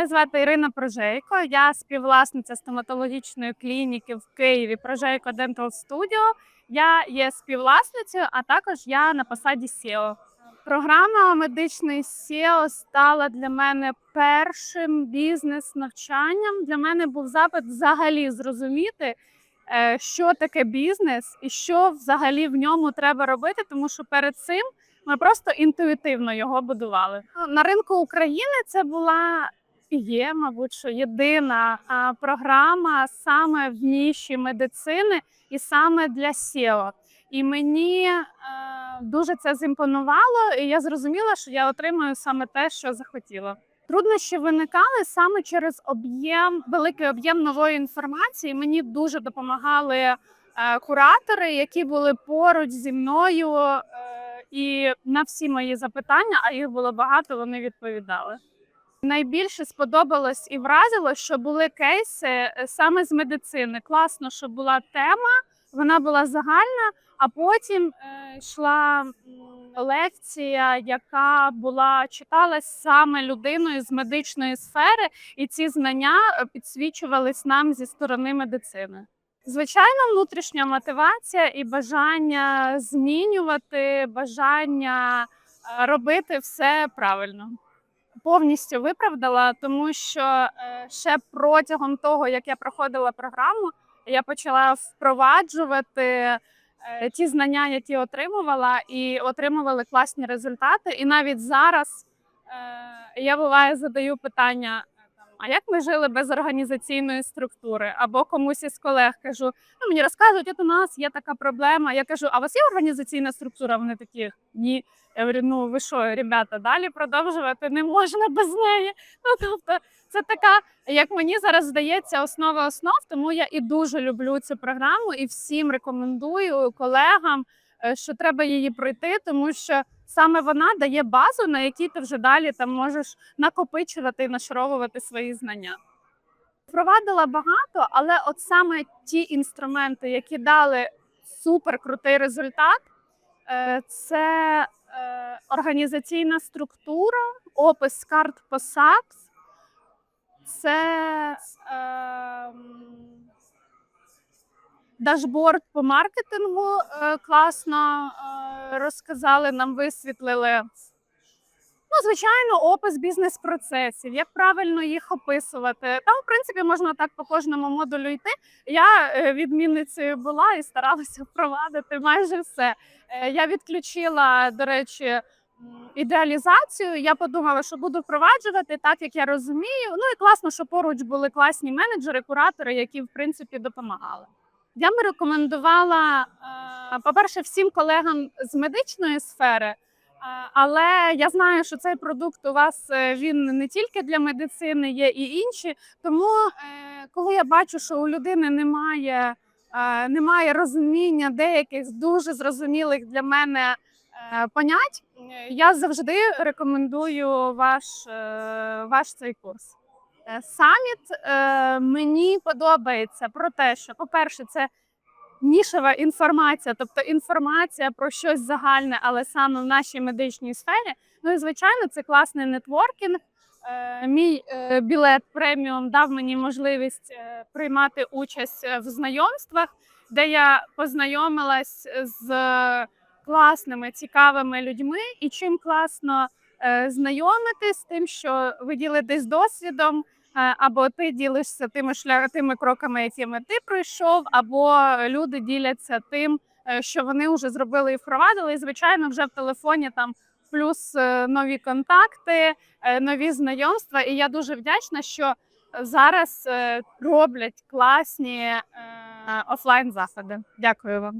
Мене звати Ірина Прожейко. Я співвласниця стоматологічної клініки в Києві Прожейко Dental Studio. Я є співвласницею, а також я на посаді SEO. Програма медичний SEO стала для мене першим бізнес-навчанням. Для мене був запит взагалі зрозуміти, е, що таке бізнес і що взагалі в ньому треба робити, тому що перед цим ми просто інтуїтивно його будували. Ну, На ринку України це була є, мабуть, що єдина програма саме в ніші медицини і саме для SEO. І мені е, дуже це зімпонувало, і я зрозуміла, що я отримую саме те, що захотіла. Труднощі виникали саме через об'єм, великий об'єм нової інформації. Мені дуже допомагали е, куратори, які були поруч зі мною, е, і на всі мої запитання, а їх було багато, вони відповідали. Найбільше сподобалось і вразило, що були кейси е, саме з медицини. Класно, що була тема, вона була загальна, а потім е, йшла лекція, яка була читалась саме людиною з медичної сфери, і ці знання е, підсвічувались нам зі сторони медицини. Звичайно, внутрішня мотивація і бажання змінювати, бажання робити все правильно. Повністю виправдала, тому що е, ще протягом того, як я проходила програму, я почала впроваджувати е, ті знання, які отримувала, і отримували класні результати. І навіть зараз е, я буває задаю питання: а як ми жили без організаційної структури? Або комусь із колег кажу: ну мені розказують, от у нас є така проблема. Я кажу, а у вас є організаційна структура? Вони такі ні. Я говорю, ну ви що, ребята, далі продовжувати не можна без неї. Ну тобто, це така, як мені зараз здається, основа основ. Тому я і дуже люблю цю програму і всім рекомендую колегам, е, що треба її пройти, тому що саме вона дає базу, на якій ти вже далі там можеш накопичувати і нашаровувати свої знання. Впровадила багато, але от саме ті інструменти, які дали супер крутий результат, е, це е, організаційна структура, опис карт посад, це е, дашборд по маркетингу е, класно розказали, нам висвітлили. Ну, звичайно, опис бізнес-процесів, як правильно їх описувати. Там, в принципі, можна так по кожному модулю йти. Я е, відмінницею була і старалася впровадити майже все. Е, Я відключила, до речі, ідеалізацію. Я подумала, що буду впроваджувати так, як я розумію. Ну і класно, що поруч були класні менеджери, куратори, які в принципі допомагали. Я би рекомендувала, е, по-перше, всім колегам з медичної сфери. Але я знаю, що цей продукт у вас е, він не тільки для медицини, є і інші. Тому, е, коли я бачу, що у людини немає, е, немає розуміння деяких дуже зрозумілих для мене е, понять, е, я завжди рекомендую ваш, е, ваш цей курс. Е, Саміт е, мені подобається про те, що, по-перше, це нішева інформація, тобто інформація про щось загальне, але саме в нашій медичній сфері. Ну і звичайно, це класний нетворкінг. Е, Мій білет преміум дав мені можливість приймати участь в знайомствах, де я познайомилась з класними, цікавими людьми. І чим класно знайомитись, тим, що ви ділитесь досвідом, або ти ділишся тими шлях, тими кроками, якими ти пройшов, або люди діляться тим, е, що вони вже зробили і впровадили. І звичайно, вже в телефоні там плюс е, нові контакти, е, нові знайомства. І я дуже вдячна, що зараз е, роблять класні офлайн заходи. Дякую вам.